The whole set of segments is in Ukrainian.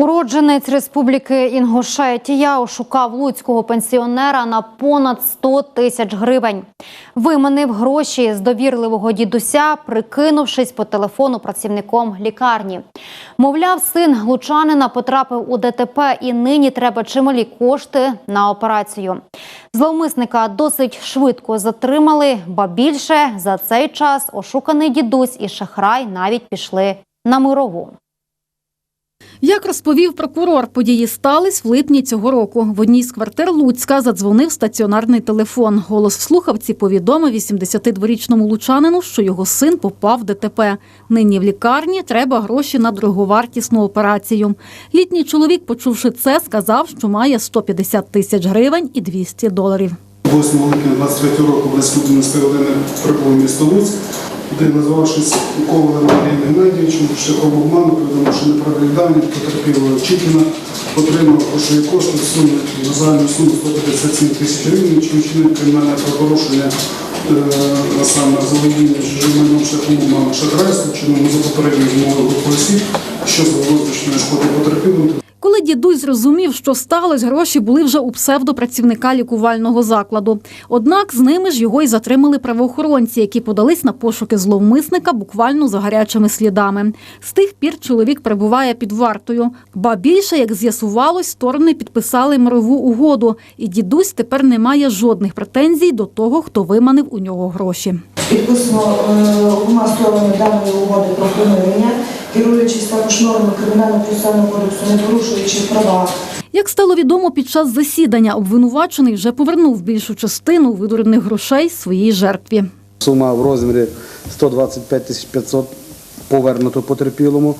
Уродженець Республіки Інгушетія ошукав луцького пенсіонера на понад 100 тисяч гривень. Виманив гроші з довірливого дідуся, прикинувшись по телефону працівником лікарні. Мовляв, син лучанина потрапив у ДТП і нині треба чималі кошти на операцію. Зловмисника досить швидко затримали, ба більше за цей час ошуканий дідусь і шахрай навіть пішли на мирову. Як розповів прокурор, події стались в липні цього року. В одній з квартир Луцька задзвонив стаціонарний телефон. Голос в слухавці повідомив 82-річному лучанину, що його син попав в ДТП. Нині в лікарні треба гроші на дороговартісну операцію. Літній чоловік, почувши це, сказав, що має 150 тисяч гривень і 200 доларів. 8 липня 23 року близько 11 години прибув місто Луцьк, де назвавшись Ковалем Андрієм Геннадійовичем, шляхом обману, що неправильні дані потерпілого Чікіна отримав грошові кошти в сумі на загальну суму 157 тисяч гривень, чим вчинив кримінальне правопорушення е, а саме заволодіння житловим шляхом обману шахрайства, чином за попередньою змовою групи осіб, що за визначеною шкоди потерпілим Дідусь зрозумів, що сталося, гроші були вже у псевдопрацівника лікувального закладу. Однак з ними ж його й затримали правоохоронці, які подались на пошуки зловмисника буквально за гарячими слідами. З тих пір чоловік перебуває під вартою. Ба більше, як з'ясувалось, сторони підписали мирову угоду, і дідусь тепер не має жодних претензій до того, хто виманив у нього гроші. Підписано е, обома сторонами даної угоди про примирення, керуючись також нормами кримінального процесуального кодексу, не порушуючи права Як стало відомо під час засідання, обвинувачений вже повернув більшу частину видурених грошей своїй жертві. Сума в розмірі 125 тисяч 500 повернуто потерпілому.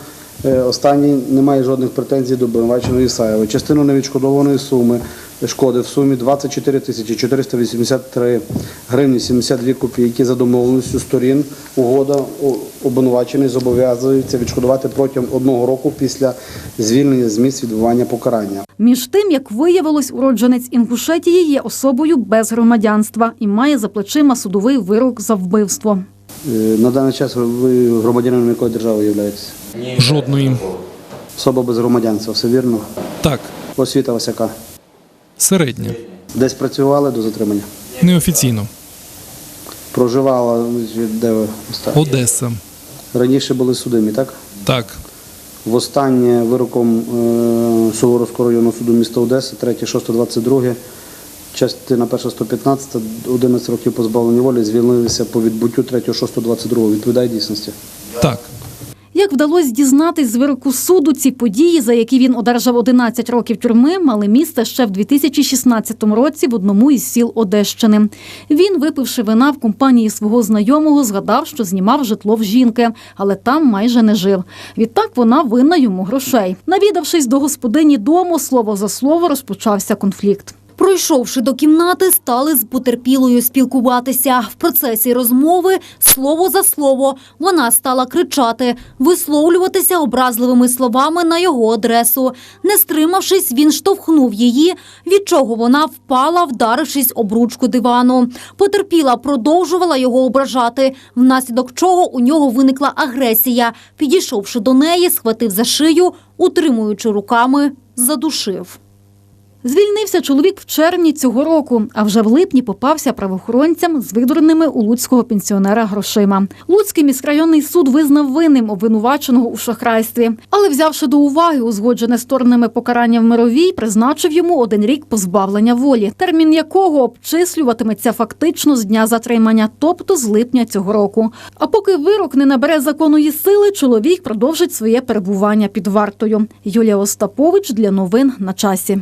Е, Останній не має жодних претензій до обвинуваченої Ісаєва. Частину невідшкодованої суми шкоди в сумі 24 тисячі 483 гривні 72 копійки за домовленістю сторін. Угода обвинувачений зобов'язується відшкодувати протягом одного року після звільнення з місць відбування покарання. Між тим, як виявилось, уродженець Інгушетії є особою без громадянства і має за плечима судовий вирок за вбивство. Е, На даний час ви громадянином якої держави являєтеся? Жодної. Особа без громадянства, все вірно? Так, Освіта ось яка? Середня. Десь працювали до затримання? Неофіційно. Проживала, де ви? Одеса. Раніше були судимі, так? Так. Востаннє вироком е, Суворовського районного суду міста Одеси, 3, 6, 22, частина 1, 115, 11 років позбавлення волі, звільнилися по відбуттю 3, 6, 22. Відповідає дійсності. Так. Як вдалося дізнатись з вироку суду, ці події, за які він одержав 11 років тюрми, мали місце ще в 2016 році в одному із сіл Одещини. Він, випивши вина в компанії свого знайомого, згадав, що знімав житло в жінки, але там майже не жив. Відтак вона винна йому грошей. Навідавшись до господині дому, слово за слово розпочався конфлікт. Пройшовши до кімнати, стали з потерпілою спілкуватися. В процесі розмови слово за слово вона стала кричати, висловлюватися образливими словами на його адресу. Не стримавшись, він штовхнув її, від чого вона впала, вдарившись об ручку дивану. Потерпіла продовжувала його ображати, внаслідок чого у нього виникла агресія. Підійшовши до неї, схватив за шию, утримуючи руками, задушив. Звільнився чоловік в червні цього року, а вже в липні попався правоохоронцям з видуреними у луцького пенсіонера грошима. Луцький міськрайонний суд визнав винним обвинуваченого у шахрайстві, але взявши до уваги узгоджене сторонами покарання в мировій, призначив йому один рік позбавлення волі, термін якого обчислюватиметься фактично з дня затримання, тобто з липня цього року. А поки вирок не набере законної сили, чоловік продовжить своє перебування під вартою. Юлія Остапович для новин на часі.